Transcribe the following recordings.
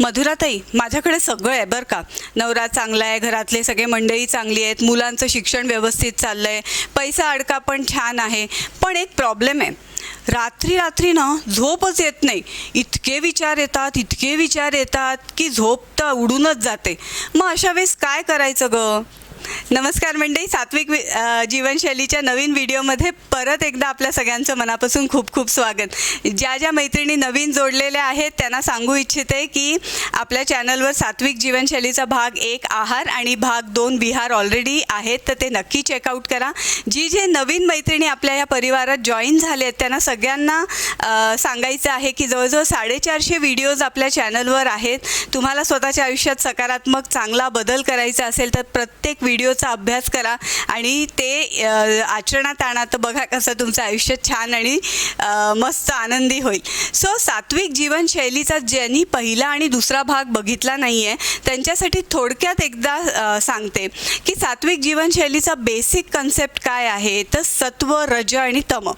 मधुराताई माझ्याकडे सगळं आहे बरं का. नवरा चांगला आहे घरातले सगळे मंडळी चांगली आहेत मुलांचं शिक्षण व्यवस्थित चाललं आहे पैसा अडका पण छान आहे पण एक प्रॉब्लेम आहे. रात्री रात्री ना झोपच येत नाही. इतके विचार येतात इतके विचार येतात की झोप तर उडूनच जाते. मग अशा वेळेस काय करायचं गं? नमस्कार मंडळी सात्विक वि- जीवनशैलीच्या नवीन व्हिडिओमध्ये परत एकदा आपल्या सगळ्यांचं मनापासून खूप खूप स्वागत. ज्या ज्या मैत्रिणी नवीन जोडलेल्या आहेत त्यांना सांगू इच्छिते की आपल्या चॅनलवर सात्विक जीवनशैलीचा भाग एक आहार आणि भाग दोन विहार ऑलरेडी आहेत तर ते नक्की चेकआउट करा. जी जे नवीन मैत्रिणी आपल्या या परिवारात जॉईन झाले आहेत त्यांना सगळ्यांना सांगायचं आहे की जवळजवळ साडेचारशे व्हिडिओज आपल्या चॅनलवर आहेत. तुम्हाला स्वतःच्या आयुष्यात सकारात्मक चांगला बदल करायचा असेल तर प्रत्येक व्हिडिओ व्हिडिओचा अभ्यास करा आणि ते आचरणात आणा तर बघा कसं तुमचं आयुष्य छान आणि मस्त आनंदी होईल. सो सात्विक जीवनशैलीचा ज्यांनी पहिला आणि दुसरा भाग बघितला नाही आहे त्यांच्यासाठी थोडक्यात एकदा सांगते की सात्विक जीवनशैलीचा बेसिक कन्सेप्ट काय आहे? तर सत्व रज आणि तम.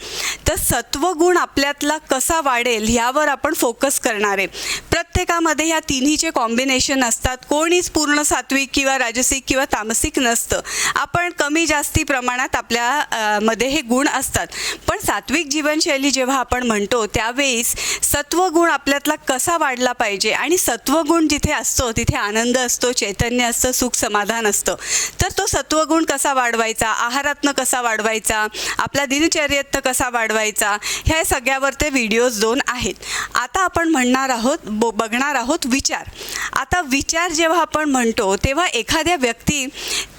तर सत्वगुण आपल्यातला कसा वाढेल ह्यावर आपण फोकस करणार आहे. प्रत्येकामध्ये ह्या तिन्हीचे कॉम्बिनेशन असतात. कोणीच पूर्ण सात्विक किंवा राजसिक किंवा तामसिक नसतं. आपण कमी जास्ती प्रमाणात आपल्या मध्ये हे गुण असतात. पण सात्विक जीवनशैली जेव्हा आपण म्हणतो त्यावेळेस सत्वगुण आपल्यातला कसा वाढला पाहिजे आणि सत्वगुण जिथे असतो तिथे आनंद असतो चैतन्य असतं सुख समाधान असतं. तर तो सत्वगुण कसा वाढवायचा आहारातनं कसा वाढवायचा आपल्या दिनचर्येतनं कसा वाढवायचा ह्या सगळ्यावर ते व्हिडिओज दोन आहेत. आता आपण म्हणणार आहोत ब बघणार आहोत विचार. आता विचार जेव्हा आपण म्हणतो तेव्हा एखाद्या व्यक्ती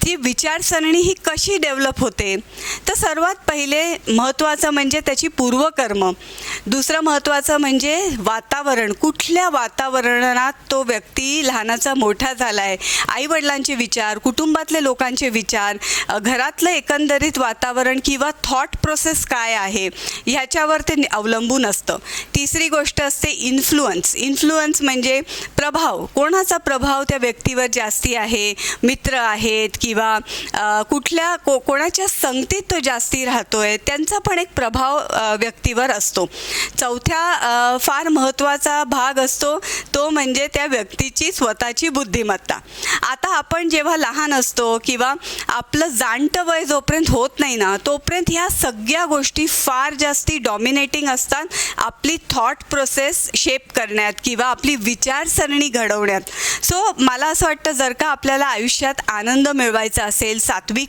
ती विचारसरणी ही कशी डेव्हलप होते? तर सर्वात पहिले महत्त्वाचं म्हणजे त्याची पूर्वकर्म. दुसरं महत्त्वाचं म्हणजे वातावरण. कुठल्या वातावरणात तो व्यक्ती लहानाचा मोठा झाला आहे आईवडिलांचे विचार कुटुंबातले लोकांचे विचार घरातलं एकंदरीत वातावरण किंवा थॉट प्रोसेस काय आहे ह्याच्यावर ते अवलंबून असतं. तिसरी गोष्ट असते इन्फ्लुअन्स इन्फ्लुअन्स म्हणजे प्रभाव. कोणाचा प्रभाव त्या व्यक्तीवर जास्ती आहे? मित्र आहेत किंवा कुठल्या को कोणाच्या संगतीत तो जास्ती राहतोय त्यांचा पण एक प्रभाव व्यक्तीवर असतो. चौथ्या फार महत्त्वाचा भाग असतो तो म्हणजे त्या व्यक्तीची स्वतःची बुद्धिमत्ता. आता आपण जेव्हा लहान असतो किंवा आपलं जाणतं वय जोपर्यंत होत नाही ना तोपर्यंत ह्या सगळ्या गोष्टी फार जास्ती डॉमिनेटिंग असतात. आपली थॉट प्रोसेस शेप करण्यात किंवा आपली विचारसरणी घडवण्यात. सो मला असं वाटतं जर का आपल्याला आयुष्यात आनंद मिळवा मिळवायचा असेल सात्विक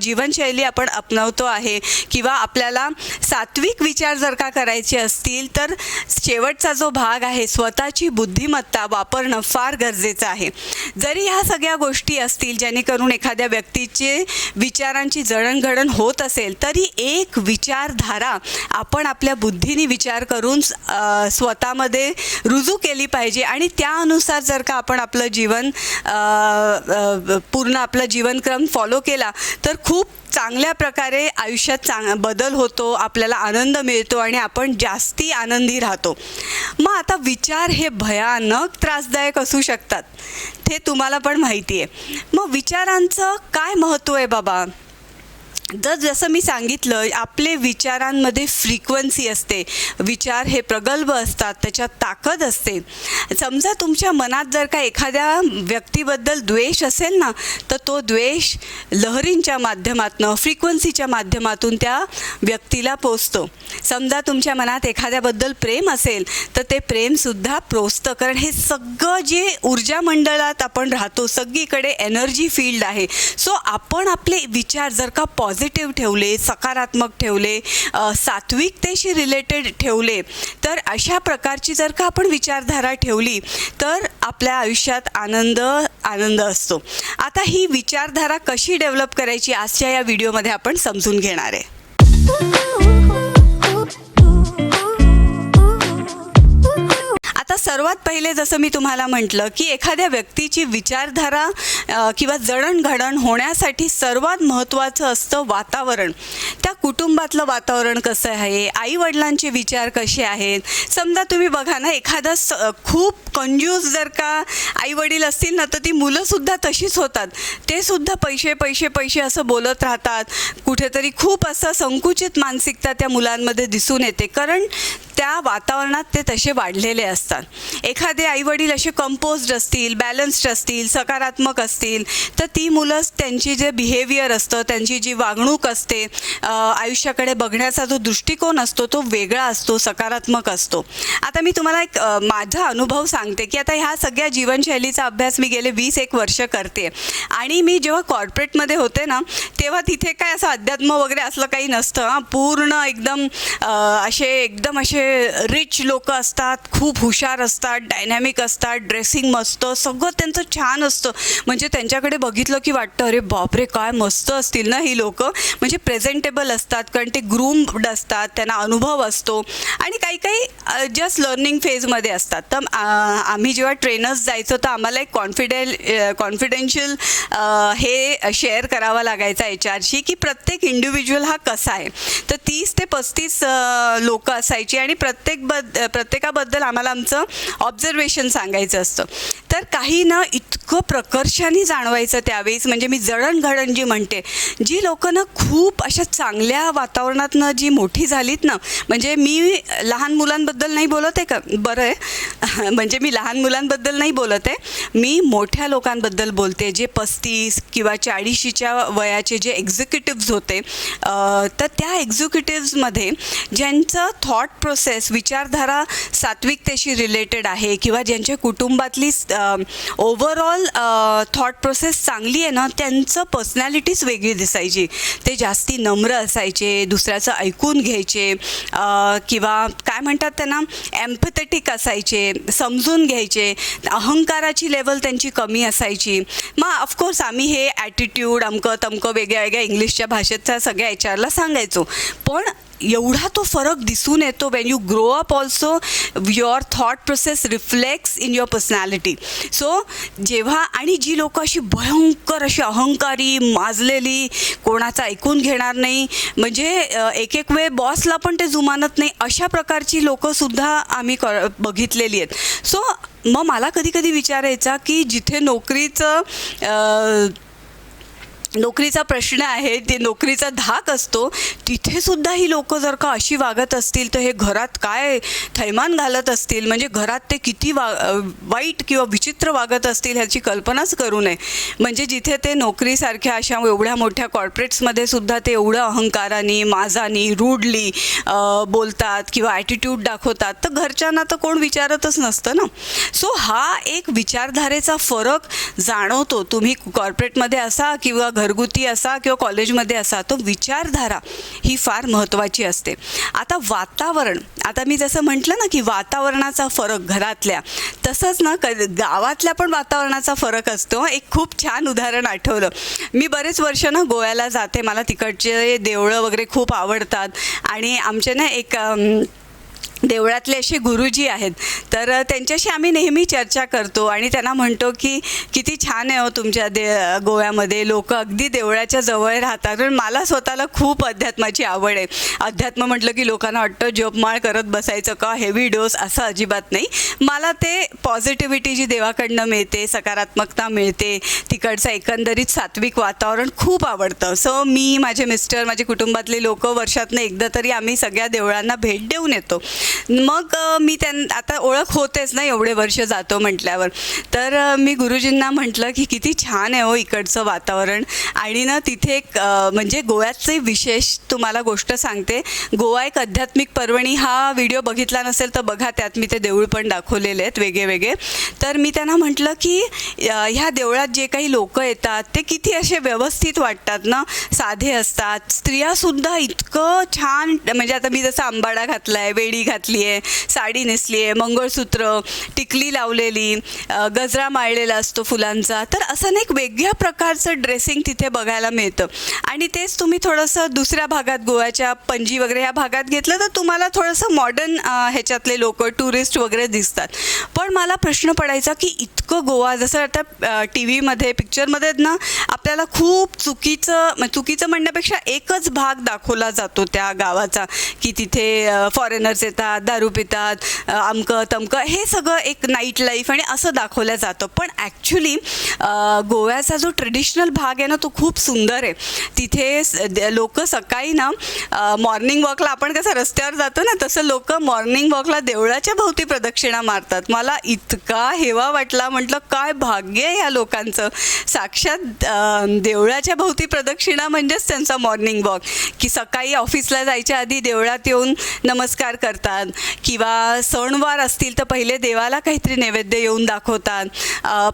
जीवनशैली आपण अपनवतो आहे किंवा आपल्याला सात्विक विचार जर का करायचे असतील तर शेवटचा जो भाग आहे स्वतःची बुद्धिमत्ता वापरणं फार गरजेचं आहे. जरी ह्या सगळ्या गोष्टी असतील जेणेकरून एखाद्या व्यक्तीचे विचारांची जडणघडण होत असेल तरी एक विचारधारा आपण आपल्या बुद्धीने विचार करून स्वतःमध्ये रुजू केली पाहिजे आणि त्यानुसार जर का आपण आपलं जीवन पूर्ण आपलं जीवनक्रम फॉलो केला तर खूप चांगल्या प्रकारे आयुष्यात चांग बदल होतो आपल्याला आनंद मिळतो आणि आपण जास्ती आनंदी राहतो. मग आता विचार हे भयानक त्रासदायक असू शकतात ते तुम्हाला पण माहिती आहे. मग विचारांचं काय महत्त्व आहे बाबा? जर जसं मी सांगितलं आपले विचारांमध्ये फ्रिक्वन्सी असते. विचार हे प्रगल्भ असतात त्याच्यात ताकद असते. समजा तुमच्या मनात जर का एखाद्या व्यक्तीबद्दल द्वेष असेल ना तर तो द्वेष लहरींच्या माध्यमातून फ्रिक्वन्सीच्या माध्यमातून त्या व्यक्तीला पोचतो. समजा तुमच्या मनात एखाद्याबद्दल प्रेम असेल तर ते प्रेमसुद्धा पोचतं. कारण हे सगळं जे ऊर्जा मंडळात आपण राहतो सगळीकडे एनर्जी फील्ड आहे. सो आपण आपले विचार जर का पॉझिटिव्ह ठेवले सकारात्मक ठेवले सात्विकतेशी रिलेटेड ठेवले तर अशा प्रकारची जर का आपण विचारधारा ठेवली तर आपल्या आयुष्यात आनंद आनंद असतो. आता ही विचारधारा कशी डेव्हलप करायची आजच्या या व्हिडिओमध्ये आपण समजून घेणार आहे. आता सर्वात पहिले जसं मी तुम्हाला म्हटलं की एखाद्या व्यक्तीची विचारधारा किंवा जडणघडण होण्यासाठी सर्वात महत्त्वाचं असतं वातावरण. त्या कुटुंबातलं वातावरण कसं आहे? आई वडिलांचे विचार कसे आहेत? समजा तुम्ही बघा ना एखादा स खूप कंज्यूज जर का आई वडील असतील ना तर ती मुलंसुद्धा तशीच होतात. ते सुद्धा पैसे पैसे पैसे असं बोलत राहतात. कुठेतरी खूप असं संकुचित मानसिकता त्या मुलांमध्ये दिसून येते. कारण त्या वातावरणात ते तसे वाढलेले असतात. एखादे आईवडील असे कंपोज्ड असतील बॅलन्स्ड असतील सकारात्मक असतील तर ती मुलं त्यांची जे बिहेवियर असतं त्यांची जी वागणूक असते आयुष्याकडे बघण्याचा जो दृष्टिकोन असतो तो वेगळा असतो सकारात्मक असतो. आता मी तुम्हाला एक माझा अनुभव सांगते की आता ह्या सगळ्या जीवनशैलीचा अभ्यास मी गेले वीस एक वर्ष करते. आणि मी जेव्हा कॉर्पोरेटमध्ये होते ना तेव्हा तिथे काय असं अध्यात्म वगैरे असलं काही नसतं. हां पूर्ण एकदम असे एकदम असे रिच लोक असतात खूप हुशार असतात डायनॅमिक असतात ड्रेसिंग मस्त सगळं त्यांचं छान असतं. म्हणजे त्यांच्याकडे बघितलं की वाटतं अरे बापरे काय मस्त असतील ना ही लोक. म्हणजे प्रेझेंटेबल असतात कारण ते ग्रूम्ड असतात त्यांना अनुभव असतो. आणि काही काही जस्ट लर्निंग फेजमध्ये असतात. तर आम्ही जेव्हा ट्रेनर्स जायचो तर आम्हाला एक कॉन्फिडेल कॉन्फिडेन्शियल हे शेअर करावा लागायचा एच आरशी की प्रत्येक इंडिव्हिज्युअल हा कसा आहे. तर तीस ते पस्तीस लोक असायची आणि प्रत्येक बद प्रत्येकाबद्दल आम्हाला आमचं ऑब्झर्वेशन सांगायचं असतं. तर काही ना इतकं प्रकर्षाने जाणवायचं त्यावेळेस म्हणजे मी जडणघडण जी म्हणते जी लोकं ना खूप अशा चांगल्या वातावरणातनं जी मोठी झालीत ना म्हणजे मी लहान मुलांबद्दल नाही बोलत आहे का? बरं आहे. म्हणजे मी लहान मुलांबद्दल नाही बोलत आहे. मी मोठ्या लोकांबद्दल बोलते जे पस्तीस किंवा चाळीशीच्या वयाचे जे एक्झिक्युटिव्ज होते तर त्या एक्झिक्युटिव्जमध्ये ज्यांचं थॉट प्रोसेस विचारधारा सात्विकतेशी रिलेटेड आहे किंवा ज्यांच्या कुटुंबातली ओव्हरऑल थॉट प्रोसेस चांगली आहे ना त्यांचं पर्सनॅलिटीच वेगळी दिसायची. ते जास्ती नम्र असायचे दुसऱ्याचं ऐकून घ्यायचे किंवा काय म्हणतात त्यांना एम्पथेटिक असायचे समजून घ्यायचे. अहंकाराची लेवल त्यांची कमी असायची. मग ऑफकोर्स आम्ही हे ॲटिट्यूड अमकं तमकं वेगळ्या वेगळ्या इंग्लिशच्या भाषेतच्या सगळ्या एच आरला सांगायचो. पण एवढा तो फरक दिसून येतो when you grow up also your thought process reflex in your personality so जेव्हा आणि जी लोकं अशी भयंकर अशी अहंकारी माजलेली कोणाचं ऐकून घेणार नाही म्हणजे एक एक वेळ बॉसला पण ते जुमानत नाही अशा प्रकारची लोकंसुद्धा आम्ही क बघितलेली आहेत. सो मग मला कधी कधी विचारायचा की जिथे नोकरीचं नोकरीचा प्रश्न आहे ते नोकरीचा धाक असतो तिथे सुद्धा ही लोक जर का अशी वागत असतील तर हे घरात काय थैमान घालत असतील? म्हणजे घरात ते किती वा वाईट किंवा विचित्र वागत असतील ह्याची कल्पनाच करू नये. म्हणजे जिथे ते नोकरीसारख्या अशा एवढ्या मोठ्या कॉर्पोरेट्समध्ये सुद्धा ते एवढं अहंकाराने माजानी रूडली बोलतात किंवा ॲटिट्यूड दाखवतात तर घरच्यांना तर कोण विचारतच नसतं ना? सो हा एक विचारधारेचा फरक जाणवतो. तुम्ही कॉर्पोरेटमध्ये असा किंवा घर घरगुती असा किंवा कॉलेजमध्ये असा तो विचारधारा ही फार महत्त्वाची असते. आता वातावरण आता मी जसं म्हटलं ना की वातावरणाचा फरक घरातल्या तसंच ना क गावातल्या पण वातावरणाचा फरक असतो. एक खूप छान उदाहरण आठवलं. मी बरेच वर्ष ना गोव्याला जाते. मला तिकडचे देवळं वगैरे खूप आवडतात. आणि आमचे ना एक देवळातले असे गुरुजी आहेत. तर त्यांच्याशी आम्ही नेहमी चर्चा करतो आणि त्यांना म्हणतो की किती छान आहे हो तुमच्या दे गोव्यामध्ये. लोक अगदी देवळाच्या जवळ राहतात. पण मला स्वतःला खूप अध्यात्माची आवड आहे. अध्यात्म म्हटलं की लोकांना वाटतं जपमाळ करत बसायचं का? हेवी डोस असं अजिबात नाही. मला ते पॉझिटिव्हिटी जी देवाकडनं मिळते सकारात्मकता मिळते तिकडचं एकंदरीत सात्विक वातावरण खूप आवडतं. सो मी माझे मिस्टर माझे कुटुंबातले लोक वर्षातनं एकदा तरी आम्ही सगळ्या देवळांना भेट देऊन येतो. मग मी त्यां आता ओळख होतेच ना एवढे वर्ष जातो म्हटल्यावर. तर मी गुरुजींना म्हटलं की किती छान आहे हो इकडचं वातावरण. आणि ना तिथे एक म्हणजे गोव्याचे विशेष तुम्हाला गोष्ट सांगते. गोवा एक आध्यात्मिक पर्वणी. हा व्हिडिओ बघितला नसेल तर बघा त्यात मी ते देऊळ पण दाखवलेले आहेत वेगळे वेगळे तर मी त्यांना म्हटलं की ह्या देवळात जे काही लोक येतात ते किती असे व्यवस्थित वाटतात ना? साधे असतात. स्त्रियासुद्धा इतकं छान म्हणजे आता मी जसं आंबाडा घातला आहे वेडी घातली आहे साडी नेसली आहे मंगळसूत्र टिकली लावलेली गजरा माळलेला असतो फुलांचा तर असं ना एक वेगळ्या प्रकारचं ड्रेसिंग तिथे बघायला मिळतं. आणि तेच तुम्ही थोडंसं दुसऱ्या भागात गोव्याच्या पणजी वगैरे ह्या भागात घेतलं तर तुम्हाला थोडंसं मॉडर्न ह्याच्यातले लोक टुरिस्ट वगैरे दिसतात. पण मला प्रश्न पडायचा की इतकं गोवा जसं आता टी व्हीमध्ये पिक्चरमध्ये ना आपल्याला खूप चुकीचं म्हणजे चुकीचं म्हणण्यापेक्षा एकच भाग दाखवला जातो त्या गावाचा की तिथे फॉरेनर्स येतात पितात दारू पितात अमकं तमकं हे सगळं एक नाईट लाईफ आणि असं दाखवलं जातं. पण ॲक्च्युली गोव्याचा जो ट्रेडिशनल भाग आहे ना तो खूप सुंदर आहे. तिथे लोक सकाळी ना मॉर्निंग वॉकला आपण कसं रस्त्यावर जातो ना तसं लोक मॉर्निंग वॉकला देवळाच्या भोवती प्रदक्षिणा मारतात. मला इतका हेवा वाटला म्हटलं काय भाग्य आहे ह्या लोकांचं. साक्षात देवळाच्या भोवती प्रदक्षिणा म्हणजेच त्यांचा मॉर्निंग वॉक की सकाळी ऑफिसला जायच्या आधी देवळात येऊन नमस्कार करतात. किंवा सणवार असतील तर पहिले देवाला काहीतरी नैवेद्य येऊन दाखवतात.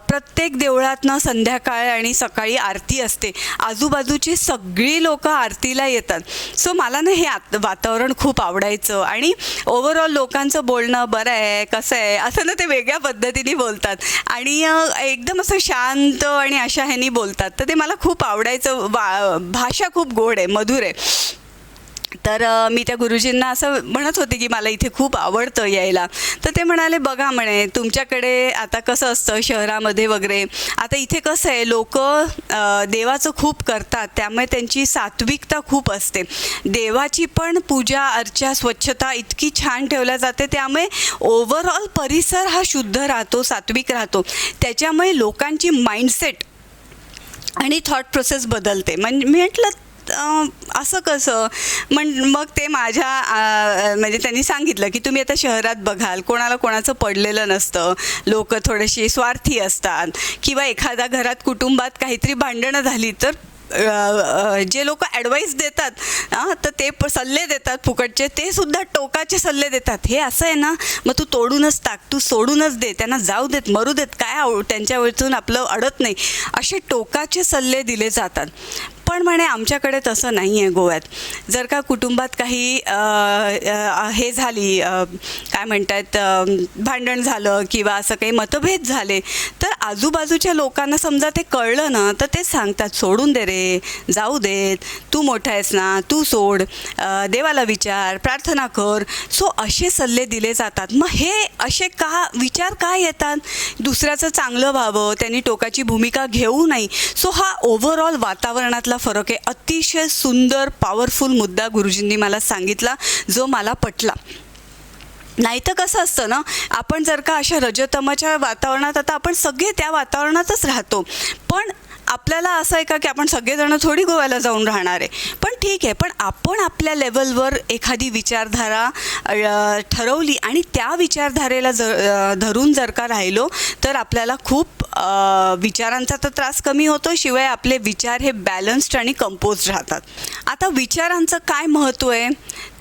प्रत्येक देवळातनं संध्याकाळ आणि सकाळी आरती असते. आजूबाजूची सगळी लोक आरतीला येतात. सो मला ना हे आत वातावरण खूप आवडायचं आणि ओव्हरऑल लोकांचं बोलणं बरं आहे कसं आहे असं ना ते वेगळ्या पद्धतीने बोलतात. आणि एकदम असं शांत आणि अशा ह्यानी बोलतात. तर ते मला खूप आवडायचं. वा भाषा खूप गोड आहे मधुर आहे. तर मी त्या गुरुजींना असं म्हणत होते की मला इथे खूप आवडतं यायला. तर ते म्हणाले बघा म्हणे तुमच्याकडे आता कसं असतं शहरामध्ये वगैरे? आता इथे कसं आहे लोक देवाचं खूप करतात त्यामुळे त्यांची सात्विकता खूप असते. देवाची पण पूजा अर्चा स्वच्छता इतकी छान ठेवल्या जाते त्यामुळे ओव्हरऑल परिसर हा शुद्ध राहतो सात्विक राहतो. त्याच्यामुळे लोकांची माइंडसेट आणि थॉट प्रोसेस बदलते. म्हणजे मी म्हटलं असं कसं? म्हण मग ते माझ्या म्हणजे त्यांनी सांगितलं की तुम्ही आता शहरात बघाल कोणाला कोणाचं पडलेलं नसतं. लोक थोडेशी स्वार्थी असतात. किंवा एखाद्या घरात कुटुंबात काहीतरी भांडणं झाली तर जे लोक ॲडवाईस देतात तर ते प- सल्ले देतात फुकटचे. ते सुद्धा टोकाचे सल्ले देतात. हे असं आहे ना? मग तू तोडूनच टाक. तू सोडूनच दे. त्यांना जाऊ देत मरू देत. काय आव त्यांच्यावरतून आपलं अडत नाही. असे टोकाचे सल्ले दिले जातात. पण म्हणे आमच्याकडे तसं नाही आहे गोव्यात. जर का कुटुंबात काही हे झाली काय म्हणतात भांडण झालं किंवा असं काही मतभेद झाले तर आजूबाजूच्या लोकांना समजा ते कळलं ना तर ते सांगतात सोडून दे रे जाऊ देत तू मोठा आहेस ना तू सोड देवाला विचार प्रार्थना कर. सो असे सल्ले दिले जातात. मग हे असे का विचार का येतात? दुसऱ्याचं चांगलं व्हावं त्यांनी टोकाची भूमिका घेऊ नये. सो हा ओव्हरऑल वातावरणातला फरक आहे. अतिशय सुंदर पॉवरफुल मुद्दा गुरुजींनी मला सांगितला जो मला पटला. नाही तर कसं असतं ना आपण जर का अशा रजतमाच्या वातावरणात आता आपण सगळे त्या वातावरणातच राहतो. पण आपल्याला असं आहे का की आपण सगळेजण थोडी गोव्याला जाऊन राहणार आहे? पण ठीक आहे पण आपण आपल्या लेवलवर एखादी विचारधारा ठरवली आणि त्या विचारधारेला ज धरून जर का राहिलो तर आपल्याला खूप विचारांचा तर त्रास कमी होतो. शिवाय आपले विचार हे बॅलन्स्ड आणि कंपोज राहतात. आता विचारांचं काय महत्त्व आहे?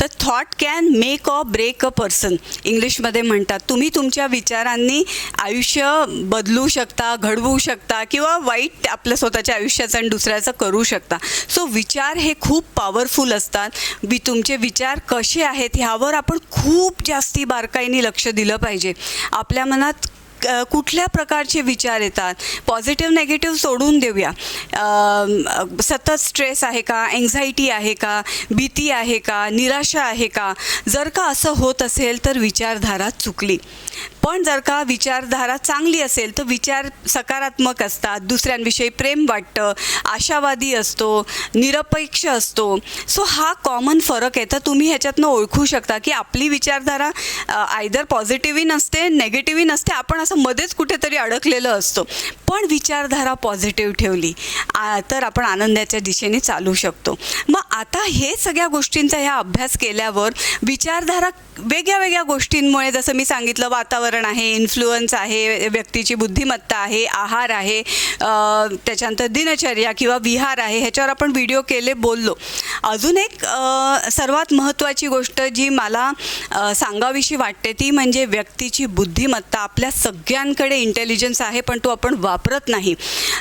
तर thought can make a break a person इंग्लिशमध्ये म्हणतात तुम्ही तुमच्या विचारांनी आयुष्य बदलू शकता घडवू शकता किंवा वाईट आपलं स्वतःच्या आयुष्याचं आणि दुसऱ्याचं करू शकता. सो विचार हे खूप पॉवरफुल असतात. वि तुमचे विचार कसे आहेत ह्यावर आपण खूप जास्ती बारकाईने लक्ष दिलं पाहिजे. आपल्या मनात कुठल्या प्रकारचे विचार येतात? पॉझिटिव्ह नेगेटिव्ह सोडून देऊया. सतत स्ट्रेस आहे का? एन्झायटी आहे का? भीती आहे का? निराशा आहे का? जर का असं होत असेल तर विचारधारा चुकली. पण जर का विचारधारा चांगली असेल तर विचार सकारात्मक असतात. दुसऱ्यांविषयी प्रेम वाटतं आशावादी असतो निरपेक्ष असतो. सो हा कॉमन फरक आहे. तर तुम्ही ह्याच्यातनं ओळखू शकता की आपली विचारधारा आयदर पॉझिटिव्ही नसते नेगेटिव्ही नसते. आपण असं मध्येच कुठेतरी अडकलेलं असतो. पण विचारधारा पॉझिटिव्ह ठेवली. आ, तर आपण आनंदाच्या दिशेने चालू शकतो. मग आता हे सगळ्या गोष्टींचा ह्या अभ्यास केल्यावर विचारधारा वेगळ्या वेगळ्या गोष्टींमुळे जसं मी सांगितलं वातावरण आहे इन्फ्लुअन्स आहे व्यक्तीची बुद्धिमत्ता आहे आहार आहे त्याच्यानंतर दिनचर्या किंवा विहार आहे ह्याच्यावर आपण व्हिडिओ केले बोललो. अजून एक सर्वात महत्त्वाची गोष्ट जी मला सांगावीशी वाटते ती म्हणजे व्यक्तीची बुद्धिमत्ता आपल्या सग सगळ्यांकडे इंटेलिजन्स आहे पण तो आपण वापरत नाही.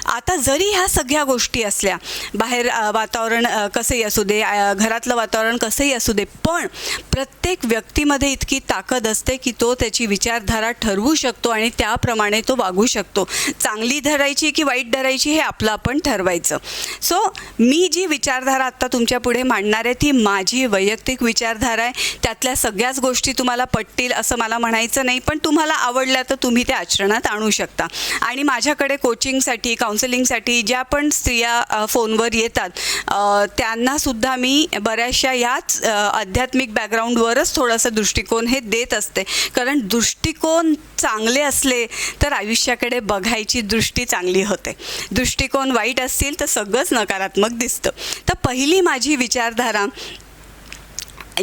आता जरी ह्या सगळ्या गोष्टी असल्या बाहेर वातावरण कसंही असू दे घरातलं वातावरण कसंही असू दे पण प्रत्येक व्यक्तीमध्ये इतकी ताकद असते की तो त्याची विचारधारा ठरवू शकतो आणि त्याप्रमाणे तो वागू शकतो. चांगली धरायची की वाईट धरायची हे आपलं आपण ठरवायचं. सो मी जी विचारधारा आत्ता तुमच्यापुढे मांडणार आहे ती माझी वैयक्तिक विचारधारा आहे. त्यातल्या सगळ्याच गोष्टी तुम्हाला पटतील असं मला म्हणायचं नाही पण तुम्हाला आवडल्या तर तुम्ही त्या आचरणात आणू शकता. आणि माझ्याकडे कोचिंगसाठी काउन्सिलिंगसाठी ज्या पण स्त्रिया फोनवर येतात त्यांनासुद्धा त्यांना सुद्धा मी बऱ्याचशा याच आध्यात्मिक बॅकग्राऊंडवरच थोडंसं दृष्टिकोन हे देत असते. कारण दृष्टिकोन चांगले असले तर आयुष्याकडे बघायची दृष्टी चांगली होते. दृष्टिकोन वाईट असतील तर सगळंच नकारात्मक दिसतं. तर पहिली माझी विचारधारा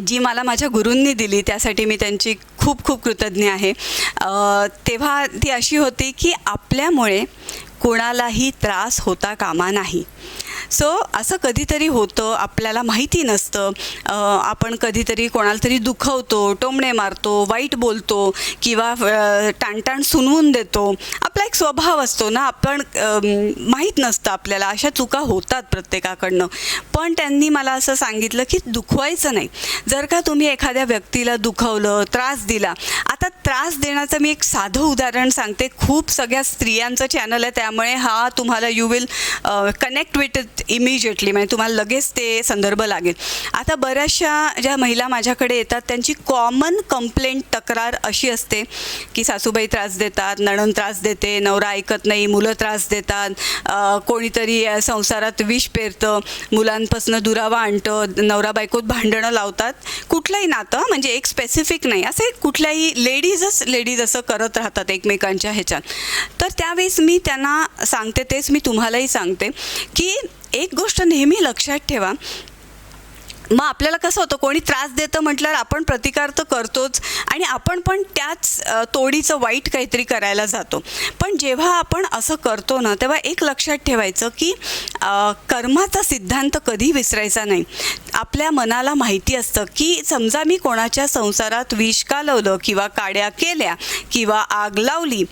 जी मला माझ्या गुरूंनी दिली त्यासाठी मी त्यांची खूप खूप कृतज्ञ आहे. तेव्हा ती अशी होती की आपल्यामुळे कोणालाही त्रास होता कामा नाही. सो असं कधीतरी होतं आपल्याला माहिती नसतं. आपण कधीतरी कोणाला तरी दुखवतो टोमणे मारतो वाईट बोलतो किंवा टाणटाण सुनवून देतो. आपला एक स्वभाव असतो ना आपण माहीत नसतं आपल्याला. अशा चुका होतात प्रत्येकाकडनं. पण त्यांनी मला असं सांगितलं की दुखवायचं नाही. जर का तुम्ही एखाद्या व्यक्तीला दुखवलं त्रास दिला आता त्रास देण्याचं मी एक साधं उदाहरण सांगते. खूप सगळ्या स्त्रियांचं चॅनल आहे त्यामुळे हा तुम्हाला you will connect with it immediately म्हणजे तुम्हाला लगेच ते संदर्भ लागेल. आता बऱ्याचशा ज्या महिला माझ्याकडे येतात त्यांची कॉमन कंप्लेंट तक्रार अशी असते की सासूबाई त्रास देतात नणन त्रास देते नवरा ऐकत नाही मुलं त्रास देतात कोणीतरी संसारात विष पेरतं मुलांपासून दुरावा आणतं नवरा बायकोत भांडणं लावतात. कुठलंही नातं म्हणजे एक स्पेसिफिक नाही असे कुठल्याही लेडीजच लेडीज असं करत राहतात एकमेकांच्या ह्याच्यात. तर त्यावेळेस मी त्यांना सांगते तेच मी तुम्हालाही सांगते की एक गोष्ट नेहमी लक्षात ठेवा. मग आपल्याला कसं होतं कोणी त्रास देतं म्हटल्यावर आपण प्रतिकार तर करतोच आणि आपण पण त्याच तोडीचं वाईट काहीतरी करायला जातो. पण जेव्हा आपण असं करतो ना तेव्हा एक लक्षात ठेवायचं की कर्माचा सिद्धांत कधी विसरायचा नाही. आपल्या मनाला माहिती असतं की समजा मी कोणाच्या संसारात विष कालवलं किंवा काड्या केल्या किंवा आग लावली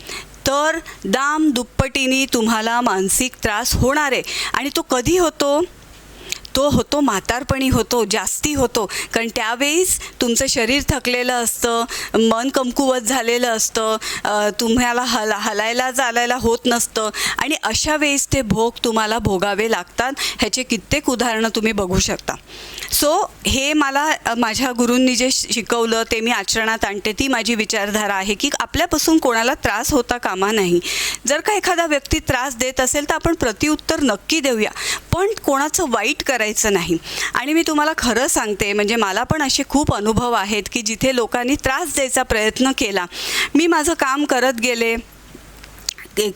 तर दाम दुप्पटीने तुम्हाला मानसिक त्रास होणार आहे. आणि तो कधी होतो? तो होतो म्हातारपणी होतो जास्ती होतो. कारण त्यावेळीस तुमचं शरीर थकलेलं असतं मन कमकुवत झालेलं असतं तुम्हाला हला हलायला चालायला होत नसतं. आणि अशा वेळेस ते भोग तुम्हाला भोगावे लागतात. ह्याचे कित्येक उदाहरणं तुम्ही बघू शकता. सो हे मला माझ्या गुरूंनी जे शिकवलं ते मी आचरणात आणते ती माझी विचारधारा आहे की आपल्यापासून कोणाला त्रास होता कामा नाही. जर का एखादा व्यक्ती त्रास देत असेल तर आपण प्रतिउत्तर नक्की देऊया. पण कोणाचं वाईट करायचं नाही. आणि मी तुम्हाला खरं सांगते म्हणजे मला पण असे खूप अनुभव आहेत की जिथे लोकांनी त्रास द्यायचा प्रयत्न केला मी माझं काम करत गेले.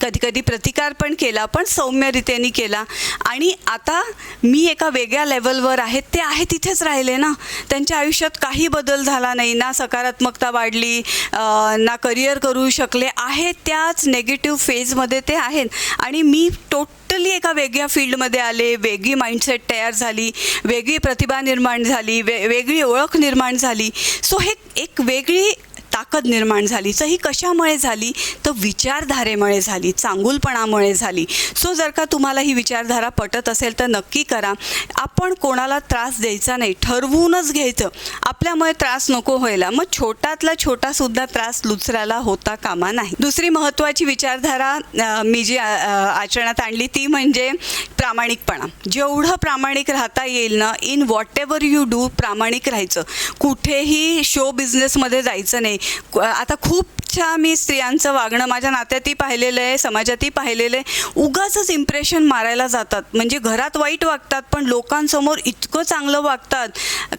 कधी कधी प्रतिकार पण केला पण सौम्यरित्याने केला. आणि आता मी एका वेगळ्या लेवलवर आहे ते आहे तिथेच राहिले ना. त्यांच्या आयुष्यात काही बदल झाला नाही ना सकारात्मकता वाढली ना करिअर करू शकले आहे त्याच नेगेटिव्ह फेजमध्ये ते आहेत. आणि मी टोटली एका वेगळ्या फील्डमध्ये आले वेगळी माइंडसेट तयार झाली वेगळी प्रतिभा निर्माण झाली वे वेगळी ओळख निर्माण झाली. सो हे एक वेगळी ताकद निर्माण झाली तर ही कशामुळे झाली? तर विचारधारेमुळे झाली चांगुलपणामुळे झाली. सो जर का तुम्हाला ही विचारधारा पटत असेल तर नक्की करा. आपण कोणाला त्रास द्यायचा नाही ठरवूनच घ्यायचं. आपल्यामुळे त्रास नको व्हायला. मग छोटातला छोटा सुद्धा त्रास दुसऱ्याला होता कामा नाही. दुसरी महत्त्वाची विचारधारा मी जी आचरणात आणली ती म्हणजे प्रामाणिकपणा. जेवढं प्रामाणिक राहता येईल ना in whatever you do प्रामाणिक राहायचं. कुठेही शो बिझनेसमध्ये जायचं नाही. आता आता खूपच्या मी स्त्रियांचं वागणं माझ्या नात्यातही पाहिलेलं आहे समाजातही पाहिलेलं आहे. उगाचंच इम्प्रेशन मारायला जातात. म्हणजे घरात वाईट वागतात पण लोकांसमोर इतकं चांगलं वागतात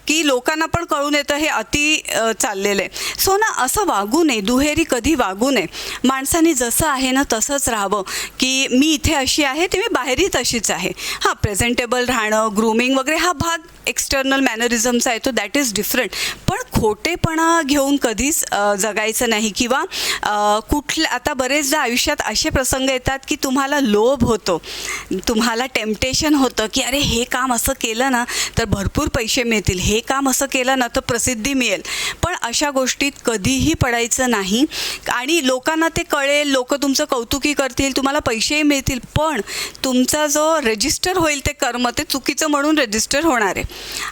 की लोकांना पण कळून येतं हे अति चाललेलं आहे. सो ना असं वागू नये दुहेरी कधी वागू नये. माणसाने जसं आहे ना तसंच राहावं की मी इथे अशी आहे ते मी बाहेरही तशीच आहे. हां प्रेझेंटेबल राहणं ग्रूमिंग वगैरे हा भाग एक्सटर्नल मॅनरिझमचा आहे तो दॅट इज डिफरंट पण खोटेपणा घेऊन कधीच जगायचं नाही किंवा कुठलं कुठल्या आता बरेचदा आयुष्यात असे प्रसंग येतात की तुम्हाला लोभ होतो. तुम्हाला टेम्पटेशन होतं की अरे हे काम असं केलं ना तर भरपूर पैसे मिळतील. हे काम असं केलं ना तर प्रसिद्धी मिळेल. पण अशा गोष्टीत कधीही पडायचं नाही. आणि लोकांना ते कळेल लोक तुमचं कौतुकी करतील तुम्हाला पैसेही मिळतील पण तुमचा जो रजिस्टर होईल ते कर्म ते चुकीचं म्हणून रजिस्टर होणार आहे.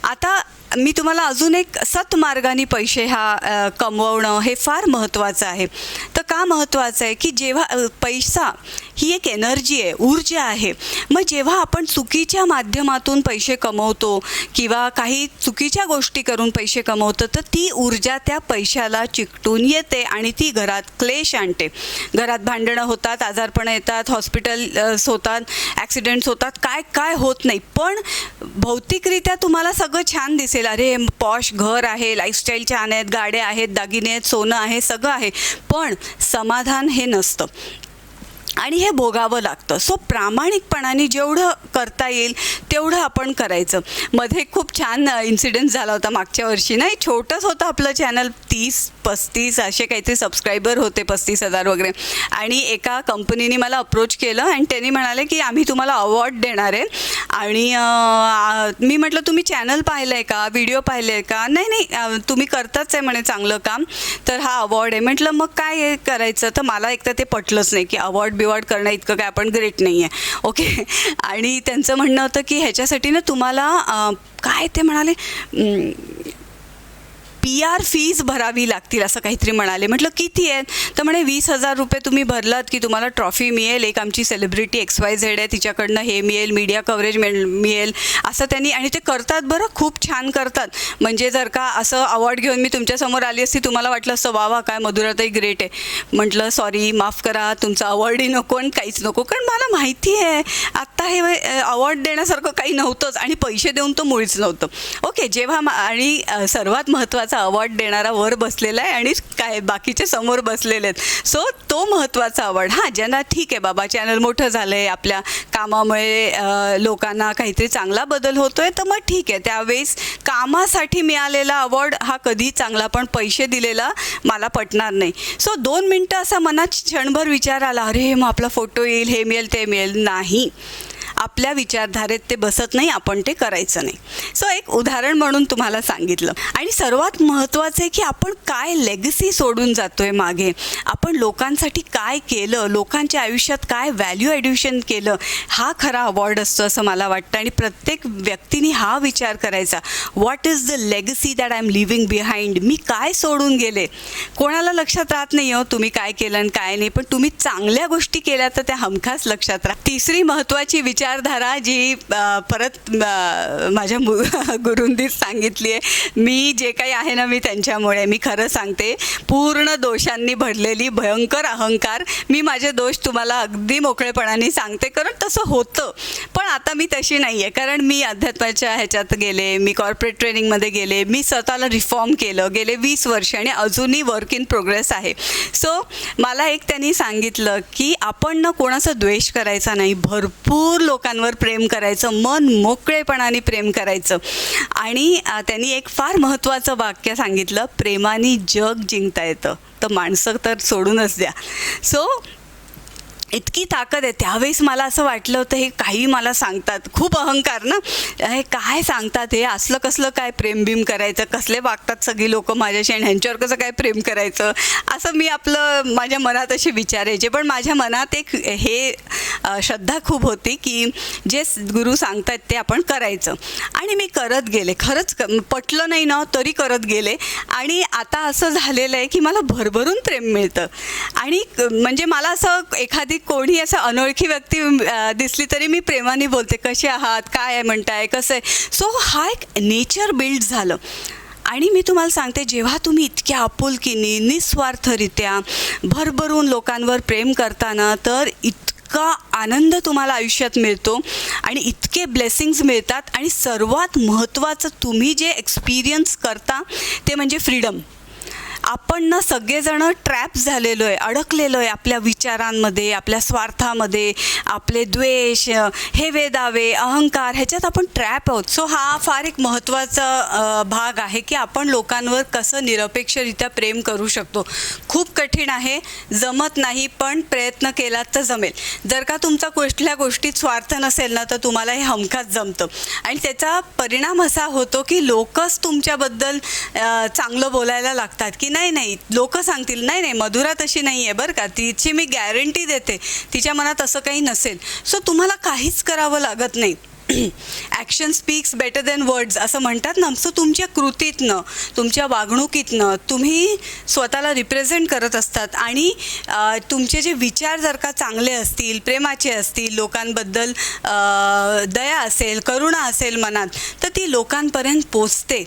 आता मी तुम्हाला अजून एक सत्मार्गाने पैसे हा कमवणं हे फार महत्त्वाचं आहे. तर का महत्त्वाचं आहे? की जेव्हा पैसा ही एक एनर्जी आहे ऊर्जा आहे. मग जेव्हा आपण चुकीच्या माध्यमातून पैसे कमवतो किंवा काही चुकीच्या गोष्टी करून पैसे कमवतो तर ती ऊर्जा त्या पैशाला चिकटून येते आणि ती घरात क्लेश आणते. घरात भांडणं होतात आजारपणं येतात हॉस्पिटल्स होतात ॲक्सिडेंट्स होतात काय काय होत नाही. पण भौतिकरित्या तुम्हाला सगळं छान दिसेल. अरे पॉश घर आहे लाईफस्टाईल छान आहेत गाड्या आहेत दागिने आहेत सोनं आहे सगळं आहे. पण समाधान हे नसतं. आणि हे भोगावं लागतं. सो प्रामाणिकपणाने जेवढं करता येईल तेवढं आपण करायचं. मध्ये खूप छान इन्सिडेंट झाला होता मागच्या वर्षी. नाही छोटंच होतं आपलं चॅनल तीस पस्तीस असे काहीतरी सबस्क्रायबर होते पस्तीस हजार वगैरे. आणि एका कंपनीने मला अप्रोच केलं आणि त्यांनी म्हणाले की आम्ही तुम्हाला अवॉर्ड देणार आहे. आणि मी म्हटलं तुम्ही चॅनल पाहिलं आहे का? व्हिडिओ पाहिले आहे का? नाही नाही तुम्ही करताच आहे म्हणे चांगलं काम. तर हा अवॉर्ड आहे. म्हटलं मग काय करायचं? तर मला एक तर ते पटलंच नाही की अवॉर्ड बिवॉर्ड करणं इतकं काय आपण ग्रेट नाही आहे ओके? आणि त्यांचं म्हणणं होतं की ह्याच्यासाठी ना तुम्हाला काय ते म्हणाले? पी आर फीज भरावी लागतील असं काहीतरी म्हणाले. म्हटलं किती आहेत? तर म्हणे वीस हजार रुपये तुम्ही भरलात की तुम्हाला ट्रॉफी मिळेल. एक आमची सेलिब्रिटी एक्स वाय झेड आहे तिच्याकडनं हे मिळेल मीडिया कव्हरेज मिळेल. असं त्यांनी आणि ते करतात बरं खूप छान करतात. म्हणजे जर का असं अवॉर्ड घेऊन मी तुमच्यासमोर आली असती तुम्हाला वाटलं असं वा वा काय मधुराताई ग्रेट आहे. म्हटलं सॉरी माफ करा तुमचा अवॉर्डही नको आणि काहीच नको कारण मला माहिती आहे. आत्ता हे अवॉर्ड देण्यासारखं काही नव्हतंच आणि पैसे देऊन तो मुळीच नव्हतं. ओके जेव्हा आणि सर्वात महत्त्वाचं अवॉर्ड देणारा वर बसलेला आहे आणि काय बाकीचे समोर बसलेले आहेत. सो तो महत्त्वाचा अवॉर्ड हां ज्यांना ठीक आहे बाबा चॅनल मोठं झालं आहे आपल्या कामामुळे लोकांना काहीतरी चांगला बदल होतोय तर मग ठीक आहे. त्यावेळेस कामासाठी मिळालेला अवॉर्ड हा कधी चांगला पण पैसे दिलेला मला पटणार नाही. सो दोन मिनटं असा मनात क्षणभर विचार आला अरे मग आपला फोटो येईल हे मिळेल ते मिळेल. नाही. आपल्या विचारधारेत ते बसत नाही आपण ते करायचं नाही. सो एक उदाहरण म्हणून तुम्हाला सांगितलं. आणि सर्वात महत्त्वाचं आहे की आपण काय लेगसी सोडून जातो आहे मागे? आपण लोकांसाठी काय केलं? लोकांच्या आयुष्यात काय व्हॅल्यू ॲड्युशन केलं? हा खरा अवॉर्ड असतो असं मला वाटतं. आणि प्रत्येक व्यक्तीने हा विचार करायचा. What is the legacy that I am living behind मी काय सोडून गेले? कोणाला लक्षात राहत नाही हो तुम्ही काय केलं आणि काय नाही. पण तुम्ही चांगल्या गोष्टी केल्या तर त्या हमखास लक्षात राहा. तिसरी महत्त्वाची विचार विचारधारा जी परत माझ्या मु गुरुंनीच सांगितली आहे मी जे काही आहे ना मी त्यांच्यामुळे मी खरं सांगते पूर्ण दोषांनी भरलेली भयंकर अहंकार मी माझे दोष तुम्हाला अगदी मोकळेपणाने सांगते कारण तसं होतं. पण आता मी तशी नाही आहे कारण मी अध्यात्माच्या ह्याच्यात गेले मी कॉर्पोरेट ट्रेनिंगमध्ये गेले मी स्वतःला रिफॉर्म केलं. गेले वीस वर्ष आणि अजूनही वर्क इन प्रोग्रेस आहे. सो मला एक त्यांनी सांगितलं की आपण ना कोणाचा द्वेष करायचा नाही भरपूर लोक लोकांवर प्रेम करायचं मन मोकळेपणाने प्रेम करायचं. आणि त्यांनी एक फार महत्त्वाचं वाक्य सांगितलं प्रेमाने जग जिंकता येतं. तर माणसं तर सोडूनच द्या. सो इतकी ताकद आहे. त्यावेळेस मला असं वाटलं होतं हे काही मला सांगतात. खूप अहंकार ना? हे काय सांगतात? हे असलं कसलं काय प्रेमबिम करायचं? कसले वागतात सगळी लोक माझ्याशी आणि ह्यांच्यावर कसं काय प्रेम करायचं? असं मी आपलं माझ्या मनात असे विचारायचे पण माझ्या मनात एक हे श्रद्धा खूप होती की जे गुरु सांगतात ते आपण करायचं. आणि मी करत गेले. खरंच क- पटलं नाही ना तरी करत गेले. आणि आता असं झालेलं आहे की मला भरभरून प्रेम मिळतं. आणि क- म्हणजे मला असं एखादी कोणी असं अनोळखी व्यक्ती दिसली तरी मी प्रेमाने बोलते कसे आहात? काय आहे? म्हणताय? कसं आहे? सो हा एक नेचर बिल्ड झालं. आणि मी तुम्हाला सांगते जेव्हा तुम्ही इतक्या आपुलकीने निस्वार्थरित्या भरभरून लोकांवर प्रेम करताना तर इतका आनंद तुम्हाला आयुष्यात मिळतो आणि इतके ब्लेसिंग्स मिळतात. आणि सर्वात महत्त्वाचं तुम्ही जे एक्सपिरियन्स करता ते म्हणजे फ्रीडम आपण ना सगळेजण ट्रॅप झालेलो आहे अडकलेलो आहे आपल्या विचारांमध्ये आपल्या स्वार्थामध्ये आपले द्वेष हे वेदावे अहंकार ह्याच्यात आपण ट्रॅप आहोत. सो हा फार एक महत्त्वाचा भाग आहे की आपण लोकांवर कसं निरपेक्षरित्या प्रेम करू शकतो. खूप कठीण आहे जमत नाही पण प्रयत्न केलात तर जमेल. जर का तुमचा कुठल्या गोष्टीत स्वार्थ नसेल ना तर तुम्हाला हे हमखास जमतं. आणि त्याचा परिणाम असा होतो की लोकच तुमच्याबद्दल चांगलं बोलायला लागतात की नाही नाही. लोक सांगतील नाही नाही मधुरा तशी नाही आहे बरं का. तिची मी गॅरंटी देते. तिच्या मनात असं काही नसेल. सो तुम्हाला काहीच करावं लागत नाही. Action speaks better than words असं म्हणतात ना. सो तुमच्या कृतीतनं तुमच्या वागणुकीतनं तुम्ही स्वतःला रिप्रेझेंट करत असतात. आणि तुमचे जे विचार जर का चांगले असतील प्रेमाचे असतील लोकांबद्दल दया असेल करुणा असेल मनात तर ती लोकांपर्यंत पोचते.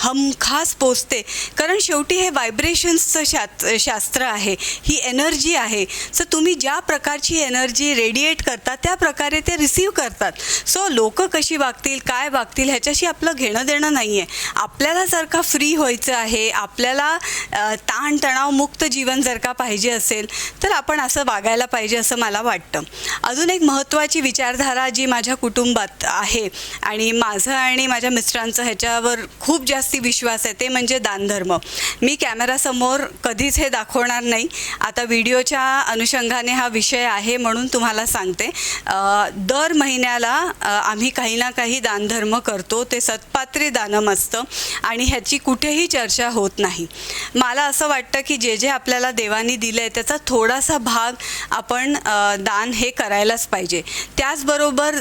हमखास पोचते. कारण शेवटी हे व्हायब्रेशन्सचं शा शास्त्र आहे. ही एनर्जी आहे. सो तुम्ही ज्या प्रकारची एनर्जी रेडिएट करता त्या प्रकारे ते रिसीव करतात. सो लोक कशी वागतील काय वागतील ह्याच्याशी आपलं घेणं देणं नाही आहे आपल्याला जर का फ्री व्हायचं आहे आपल्याला ताणतणावमुक्त जीवन जर का पाहिजे असेल तर आपण असं वागायला पाहिजे असं मला वाटतं. अजून एक महत्त्वाची विचारधारा जी माझ्या कुटुंबात आहे आणि माझं आणि माझ्या मिस्टरांचं ह्याच्यावर खूप जास्त विश्वास आहे ते म्हणजे दानधर्म. मी कॅमेरासमोर कधीच हे दाखवणार नाही. आता व्हिडिओच्या अनुषंगाने हा विषय आहे म्हणून तुम्हाला सांगते. दर महिन्याला आम्ही काही ना काही दानधर्म करतो ते सत्पात्री दानम असतं आणि ह्याची कुठेही चर्चा होत नाही. मला असं वाटतं की जे जे आपल्याला देवानी दिलं आहे त्याचा थोडासा भाग आपण दान हे करायलाच पाहिजे. त्याचबरोबर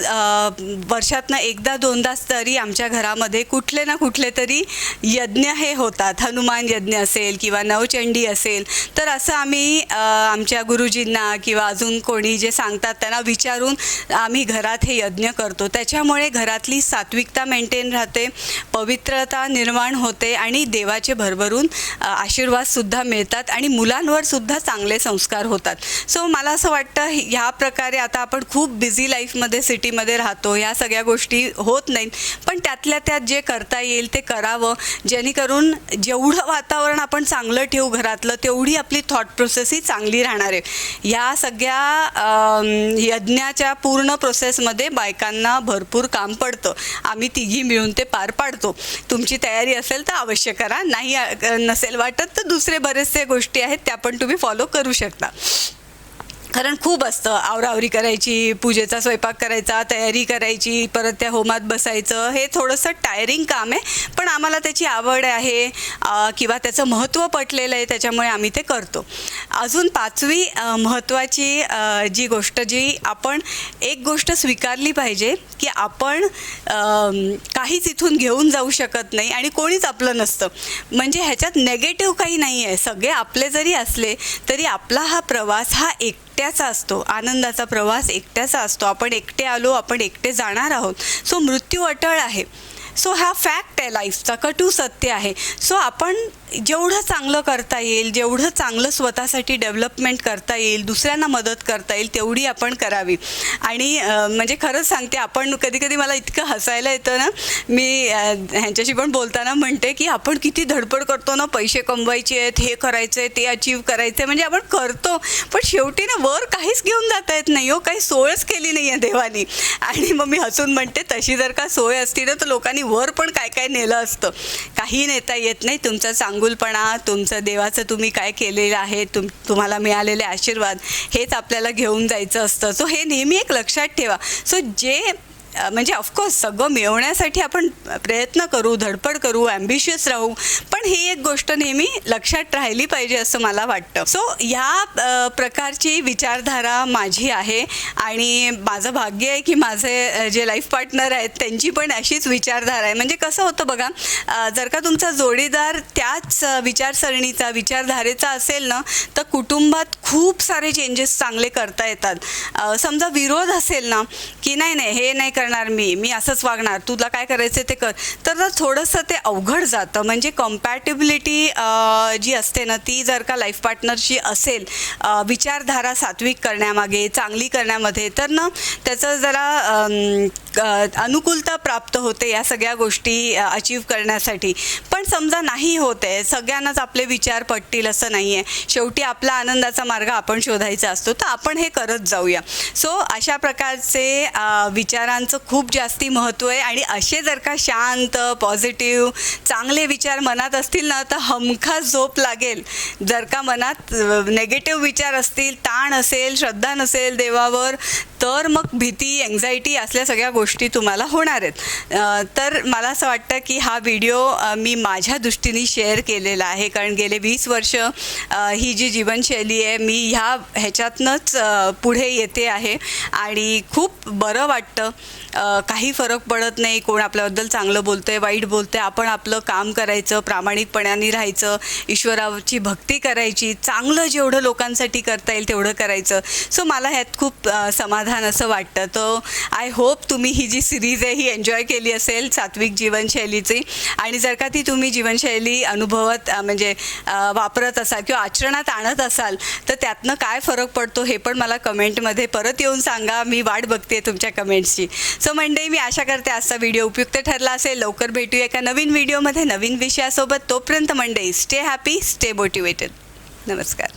वर्षातनं एकदा दोनदाच तरी आमच्या घरामध्ये कुठले ना कुठले तरी यज्ञ हे होतात. हनुमान यज्ञ असेल किंवा नवचंडी असेल तर असं आम्ही आमच्या गुरुजींना किंवा अजून कोणी जे सांगतात त्यांना विचारून आम्ही घरात हे यज्ञ करतो. त्याच्यामुळे घरातली सात्विकता मेंटेन राहते पवित्रता निर्माण होते आणि देवाचे भरभरून आशीर्वादसुद्धा मिळतात आणि मुलांवर सुद्धा चांगले संस्कार होतात. सो मला असं वाटतं ह्या प्रकारे आता आपण खूप बिझी लाईफमध्ये सिटीमध्ये राहतो. ह्या सगळ्या गोष्टी होत नाहीत. पण त्यातल्या त्यात जे करता येईल ते करावं. जेणेकरून जेवढं वातावरण आपण चांगलं ठेवू घरातलं तेवढी आपली थॉट प्रोसेसही चांगली राहणार आहे. या सगळ्या यज्ञाच्या पूर्ण प्रोसेसमध्ये बायकांना भरपूर काम पडतं. आम्ही तिघी मिळून ते पार पाडतो. तुमची तयारी असेल तर अवश्य करा. नाही नसेल वाटत तर दुसरे बरेचसे गोष्टी आहेत त्या पण तुम्ही फॉलो करू शकता. कारण खूप असतं. आवरावरी करायची पूजेचा स्वयंपाक करायचा तयारी करायची परत त्या होमात बसायचं. हे थोडंसं टायरिंग काम आहे पण आम्हाला त्याची आवड आहे किंवा त्याचं महत्त्व पटलेलं आहे त्याच्यामुळे आम्ही ते करतो. अजून पाचवी महत्त्वाची जी गोष्ट जी आपण एक गोष्ट स्वीकारली पाहिजे की आपण काहीच इथून घेऊन जाऊ शकत नाही आणि कोणीच आपलं नसतं. म्हणजे ह्याच्यात नेगेटिव्ह काही नाही आहे सगळे आपले जरी असले तरी आपला हा प्रवास हा एक एकट्याचा असतो आनंदाचा प्रवास एकट्याचा असतो. आपण एकटे आलो आपण एकटे जाणार आहोत. सो मृत्यू अटळ आहे. सो हा फॅक्ट आहे लाईफचा कटू सत्य आहे. सो आपण जेवढं चांगलं करता येईल जेवढं चांगलं स्वतःसाठी डेव्हलपमेंट करता येईल दुसऱ्यांना मदत करता येईल तेवढी आपण करावी. आणि म्हणजे खरंच सांगते आपण कधी कधी मला इतकं हसायला येतं ना मी ह्यांच्याशी पण बोलताना म्हणते की आपण किती धडपड करतो ना पैसे कमवायचे आहेत हे करायचं आहे ते अचीव करायचं आहे म्हणजे आपण करतो पण शेवटी ना वर काहीच घेऊन जाता येत नाही हो काही सोयच केली नाही आहे देवानी. आणि मग मी हसून म्हणते तशी जर का सोय असती ना तर लोकांनी वर पण काय काय नेलं असतं. काही नेता येत नाही तुमचा चांगुलपणा तुमचं देवाचं तुम्ही काय केलेलं आहे तुम तुम्हाला मिळालेले आशीर्वाद हेच आपल्याला घेऊन जायचं असतं. सो हे नेहमी एक लक्षात ठेवा. सो जे म्हणजे ऑफकोर्स सगळं मिळवण्यासाठी आपण प्रयत्न करू धडपड करू ॲम्बिशियस राहू पण ही एक गोष्ट नेहमी लक्षात राहिली पाहिजे असं मला वाटतं. सो ह्या प्रकारची विचारधारा माझी आहे आणि माझं भाग्य आहे की माझे जे लाईफ पार्टनर आहेत त्यांची पण अशीच विचारधारा आहे. म्हणजे कसं होतं बघा जर का तुमचा जोडीदार त्याच विचारसरणीचा विचारधारेचा असेल ना तर कुटुंबात खूप सारे चेंजेस चांगले करता येतात. समजा विरोध असेल ना की नाही नाही हे नाही करणार मी मी असंच वागणार तुला काय करायचं ते कर. तर थोडंसं ते अवघड जातं. म्हणजे कम्पॅटेबिलिटी जी असते ना ती जर का लाईफ पार्टनरशी असेल विचारधारा सात्विक करण्यामागे चांगली करण्यामध्ये तर ना त्याचं जरा अनुकूलता प्राप्त होते या सगळ्या गोष्टी अचीव करण्यासाठी. पण समजा नाही होत आहे सगळ्यांनाच आपले विचार पटतील असं नाही आहे. शेवटी आपला आनंदाचा मार्ग आपण शोधायचा असतो तर आपण हे करत जाऊया. सो अशा प्रकारचे विचारांचं विचारांचं खूप जास्ती महत्त्व आहे. आणि असे जर का शांत पॉझिटिव्ह चांगले विचार मनात असतील ना तर हमखास झोप लागेल. जर का मनात नेगेटिव्ह विचार असतील ताण असेल श्रद्धा नसेल देवावर तर मग भीती एन्झायटी असल्या सगळ्या गोष्टी तुम्हाला होणार आहेत. तर मला असं वाटतं की हा व्हिडिओ मी माझ्या दृष्टीने शेअर केलेला आहे. कारण गेले वीस वर्ष ही जी जीवनशैली आहे मी ह्या ह्याच्यातनंच पुढे येते आहे. आणि खूप बरं वाटतं. काही फरक पडत नाही. कोण आपल्याबद्दल चांगलं बोलतंय वाईट बोलतंय. आपण आपलं काम करायचं प्रामाणिकपणाने राहायचं ईश्वराची भक्ती करायची चांगलं जेवढं लोकांसाठी करता येईल तेवढं करायचं. सो मला ह्यात खूप समाधान असं वाटतं. तर आय होप तुम्ही ही जी सिरीज आहे ही एन्जॉय केली असेल सात्विक जीवनशैलीची. आणि जर का ती तुम्ही जीवनशैली अनुभवत म्हणजे वापरत असाल किंवा आचरणात आणत असाल तर त्यातनं काय फरक पडतो हे पण मला कमेंटमध्ये परत येऊन सांगा. मी वाट बघते तुमच्या कमेंट्सची. सो मंडे मी आशा करते आजचा व्हिडिओ उपयुक्त ठरला असेल. लवकर भेटूया एका नवीन व्हिडिओमध्ये नवीन विषयासोबत. तोपर्यंत मंडई स्टे हॅपी स्टे मोटिवेटेड नमस्कार.